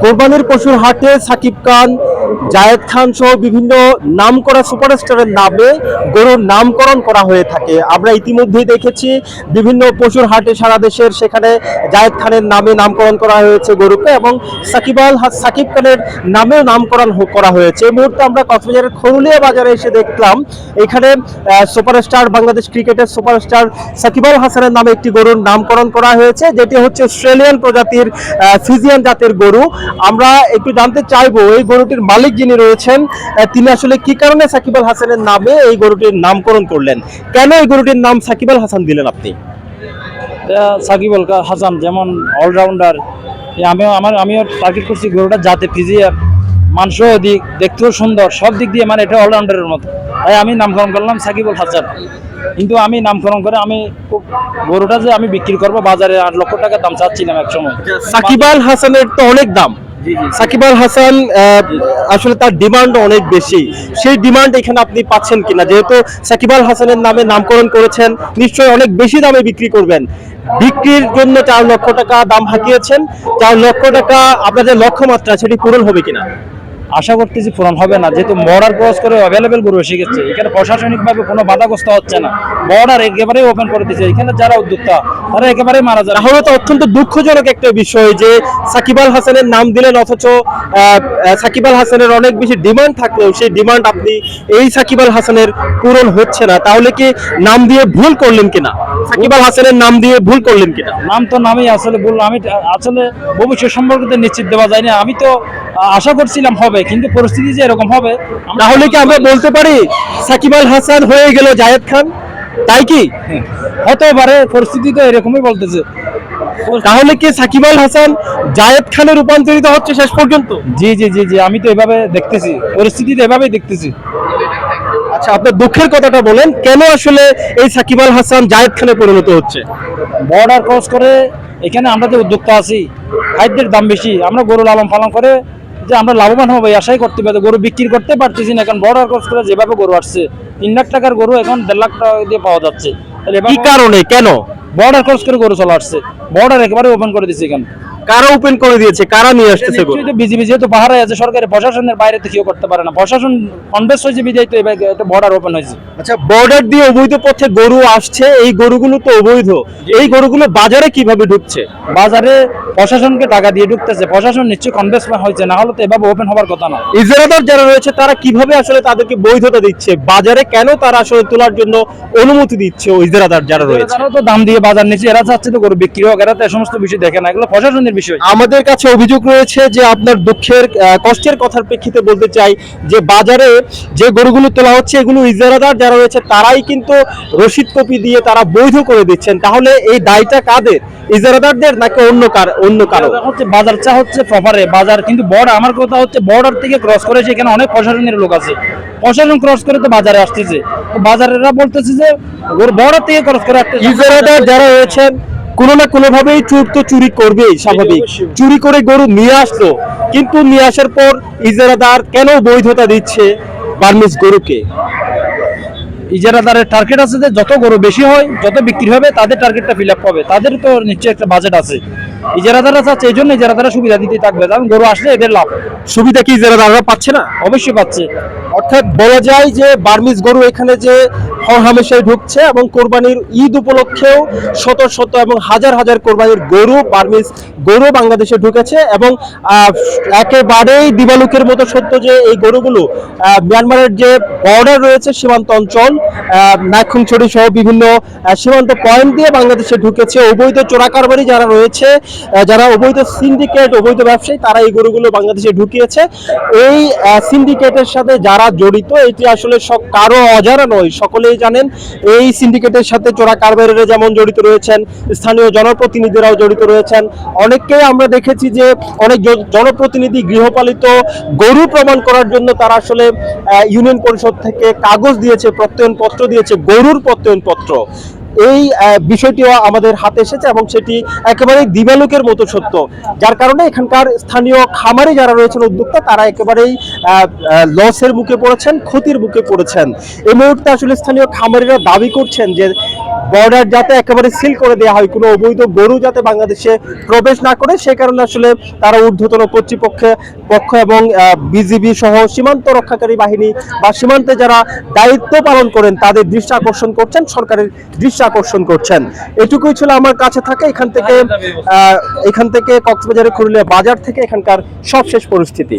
কোরবানির পশুর হাটে সাকিব খান জায়েদ খান সহ বিভিন্ন নামকরা সুপারস্টারের নামে গরুর নামকরণ করা হয়ে থাকে। আমরা ইতিমধ্যেই দেখেছি বিভিন্ন পশুর হাটে সারা দেশের সেখানে জায়েদ খানের নামে নামকরণ করা হয়েছে গরুকে এবং সাকিব আল সাকিব খানের নামেও নামকরণ করা হয়েছে। এই মুহূর্তে আমরা কক্সবাজারের খরুলিয়া বাজারে এসে দেখলাম, এখানে সুপারস্টার, বাংলাদেশ ক্রিকেটের সুপারস্টার সাকিব আল হাসানের নামে একটি গরুর নামকরণ করা হয়েছে, যেটি হচ্ছে অস্ট্রেলিয়ান প্রজাতির ফিজিয়ান জাতের গরু। আমরা একটু জানতে চাইব, এই গরুটির মালিক যিনি রয়েছেন তিনি আসলে কি কারণে সাকিব আল হাসানের নামে এই গরুটির নামকরণ করলেন? কেন এই গরুটির নাম সাকিব আল হাসান দিলেন আপনি? সাকিব আল হাসান যেমন অলরাউন্ডার আমিও আমার আমিও টার্গেট করছি গরুটা যাতে ফিজিয়ার মাংস অধিক দেখতেও সুন্দর সব দিক দিয়ে মানে এটা অলরাউন্ডারের মতো। তাই আমি নামকরণ করলাম সাকিব আল হাসান। কিন্তু আমি নামকরণ করে আমি খুব গরুটা যে আমি বিক্রি করব বাজারে আট লক্ষ টাকা দাম চাচ্ছিলাম এক সময় সাকিব আল হাসানের তো অনেক দাম। সাকিব আল হাসান আসলে তার ডিমান্ড অনেক বেশি। সেই ডিমান্ড এখানে আপনি পাচ্ছেন কিনা? যেহেতু সাকিব আল হাসানের নামে নামকরণ করেছেন, নিশ্চয়ই অনেক বেশি দামে বিক্রি করবেন। বিক্রির জন্য চার লক্ষ টাকা দাম হাঁকিয়েছেন। চার লক্ষ টাকা আপনাদের লক্ষ্যমাত্রা, সেটি পূরণ হবে কিনা? আশা করতেছি পূরণ হবে না। যেহেতু বর্ডার ক্রস করে অ্যাভেলেবেল গরু এসে গেছে, এখানে প্রশাসনিকভাবে কোনো বাধাগ্রস্ত হচ্ছে না। বর্ডার একেবারে ওপেন করে দিয়েছে। এখানে যারা উদ্যোক্তা, তারা একেবারে মারা যায় তাহলে তো অত্যন্ত দুঃখজনক একটা বিষয় যে সাকিব আল হাসানের নাম দিলেন, অথচ সাকিব আল হাসানের অনেক বেশি ডিমান্ড থাকলেও সেই ডিমান্ড আপনি এই সাকিব আল হাসানের পূরণ হচ্ছে না। তাহলে কি নাম দিয়ে ভুল করলেন কিনা? সাকিব আল হাসানের নাম দিয়ে ভুল করলেন কিনা? নাম তো নামই আসলে বললাম আমি আসলে ভবিষ্যৎ সম্পর্কে নিশ্চিত দেওয়া যায় না আমি তো আশা করছিলাম হবে কিন্তু পরিস্থিতি যে এরকম হবে তাহলে কি আমরা বলতে পারি সাকিব আল হাসান হয়ে গেল জায়েদ খান? তাই কি? হতে পারে পরিস্থিতি তো এরকমই বলতেছে। তাহলে কি সাকিব আল হাসান জায়েদ খানে রূপান্তরিত হচ্ছে শেষ পর্যন্ত? জি জি জি জি আমি তো এভাবে দেখতেছি। পরিস্থিতি তো এভাবেই দেখতেছি। আচ্ছা আপনার দুঃখের কথাটা বলেন কেন আসলে এই সাকিব আল হাসান জায়েদ খানে পরিণত হচ্ছে? বর্ডার ক্রস করে এখানে আমরা যে উদ্যোক্তা আছি খাদ্যের দাম বেশি আমরা গরু লালন পালন করে যে আমরা লাভবান হব আশাই করতে পারি গরু বিক্রি করতে পারতেছি না এখন বর্ডার ক্রস করে যেভাবে গরু আসছে তিন লাখ টাকার গরু এখন দেড় লাখ টাকা দিয়ে পাওয়া যাচ্ছে। তাহলে কি কারণে? কেন? বর্ডার ক্রস করে গরু চলে আসছে বর্ডার একেবারে ওপেন করে দিচ্ছে এখানে। কারা ওপেন করে দিয়েছে? কারা নিয়ে আসতেছে? বিজিবি যেহেতু পাহাড়ে আছে সরকারি প্রশাসনের বাইরে তো কেউ করতে পারে না। প্রশাসন কনভেন্স হয়েছে বিজয় তো একটা বর্ডার ওপেন হয়েছে। আচ্ছা বর্ডার দিয়ে অবৈধ পথে গরু আসছে এই গরুগুলো তো অবৈধ। এই গরুগুলো বাজারে কীভাবে ঢুকছে? বাজারে প্রশাসনকে টাকা দিয়ে ঢুকতেছে। প্রশাসন নিশ্চয়ই কনভেন্স হয়েছে না হলে তো এভাবে ওপেন হওয়ার কথা না। ইজারাদার যারা রয়েছে তারা কীভাবে আসলে তাদেরকে বৈধতা দিচ্ছে? বাজারে কেন তারা আসলে তোলার জন্য অনুমতি দিচ্ছে ওই ইজারাদার যারা রয়েছে? তারা তো দাম দিয়ে বাজার নিচ্ছে এরা চাচ্ছে তো গরু বিক্রি হোক এরা তো সমস্ত বিষয় দেখে না। এগুলো প্রশাসনের বিষয়? আমাদের কাছে অভিযোগ রয়েছে যে আপনার দুঃখের কষ্টের কথার প্রেক্ষিতে বলতে চাই যে বাজারে যে গরুগুলো তোলা হচ্ছে এগুলো ইজারাদার যারা রয়েছে তারাই কিন্তু রসিদ কপি দিয়ে তারা বৈধ করে দিচ্ছেন। তাহলে এই দায়টা কাদের? ইজারাদারদের নাকি অন্য কার অন্য কারও? হচ্ছে বাজার চা হচ্ছে প্রপারে বাজার কিন্তু বর্ডার আমার কথা হচ্ছে বর্ডার থেকে ক্রস করেছে এখানে অনেক প্রশাসনের লোক আছে। প্রশাসন ক্রস করে তো বাজারে আসতেছে। তো বাজারেরা বলতেছে যে ওর বর্ডার থেকে ক্রস করে আসতেছে ইজারাদার যারা রয়েছেন কোনো না কোনো ভাবেই চোর তো চুরি করবেই স্বাভাবিক। চুরি করে গরু নিয়ে আসলো কিন্তু নিয়ে আসার পর ইজারাদার কেন বৈধতা দিচ্ছে বার্মিস গরুকে? ইজারাদারের টার্গেট আছে যে যত গরু বেশি হয় যত বিক্রি হবে তাদের টার্গেটটা ফিল আপ হবে। তাদের তো নিশ্চয়ই একটা বাজেট আছে। ইজারাদাররা চাচ্ছে এই জন্য ইজারাদাররা সুবিধা দিতে থাকবে। কারণ গরু আসলে এদের লাভ। সুবিধা কি ইজারাদাররা পাচ্ছে না? অবশ্যই পাচ্ছে। অর্থাৎ বলা যায় যে বার্মিস গরু এখানে যে হরহামেশাই ঢুকছে এবং কোরবানির ঈদ উপলক্ষেও শত শত এবং হাজার হাজার কোরবানির গরু পারমিস গরু বাংলাদেশে ঢুকেছে এবং একেবারেই দিবালুকের মতো সত্য যে এই গরুগুলো মিয়ানমারের যে বর্ডার রয়েছে সীমান্ত অঞ্চল নাইখুংছড়ি সহ বিভিন্ন সীমান্ত পয়েন্ট দিয়ে বাংলাদেশে ঢুকেছে অবৈধ চোরাকারবারি যারা রয়েছে যারা অবৈধ সিন্ডিকেট অবৈধ ব্যবসায়ী, তারা এই গরুগুলো বাংলাদেশে ঢুকিয়েছে। এই সিন্ডিকেটের সাথে যারা জড়িত, এটি আসলে কারও অজানা নয়, সকলেই জানেন, এই সিন্ডিকেটের সাথে চোরা কারবারেরা যেমন জড়িত রয়েছেন, স্থানীয় জনপ্রতিনিধিরাও জড়িত রয়েছেন। অনেককেই আমরা দেখেছি যে অনেক জনপ্রতিনিধি গৃহপালিত গরু প্রমাণ করার জন্য তারা আসলে ইউনিয়ন পরিষদ থেকে কাগজ দিয়েছে প্রত্যয়ন পত্র দিয়েছে, গরুর প্রত্যয়ন পত্র এই বিষয়টিও আমাদের হাতে এসেছে এবং সেটি একেবারেই দিবালোকের মতো সত্য। যার কারণে এখানকার স্থানীয় খামারে যারা রয়েছেন উদ্যোক্তা, তারা একেবারেই লসের মুখে পড়েছেন, ক্ষতির মুখে পড়েছেন। এই মুহূর্তে আসলে স্থানীয় খামারিরা দাবি করছেন যে বর্ডার যাতে একেবারে সিল করে দেওয়া হয়, কোনো অবৈধ গরু যাতে বাংলাদেশে প্রবেশ না করে, সে কারণে আসলে তারা ঊর্ধ্বতন কর্তৃপক্ষে পক্ষ এবং বিজিবি সহ সীমান্ত রক্ষাকারী বাহিনী বা সীমান্তে যারা দায়িত্ব পালন করেন, তাদের দৃষ্টি আকর্ষণ করছেন, সরকারের দৃষ্টি আকর্ষণ করছেন। এটুকুই ছিল আমার কাছে থাকে। এখান থেকে এখান থেকে কক্সবাজারের খুরুলিয়া বাজার থেকে এখানকার সবশেষ পরিস্থিতি।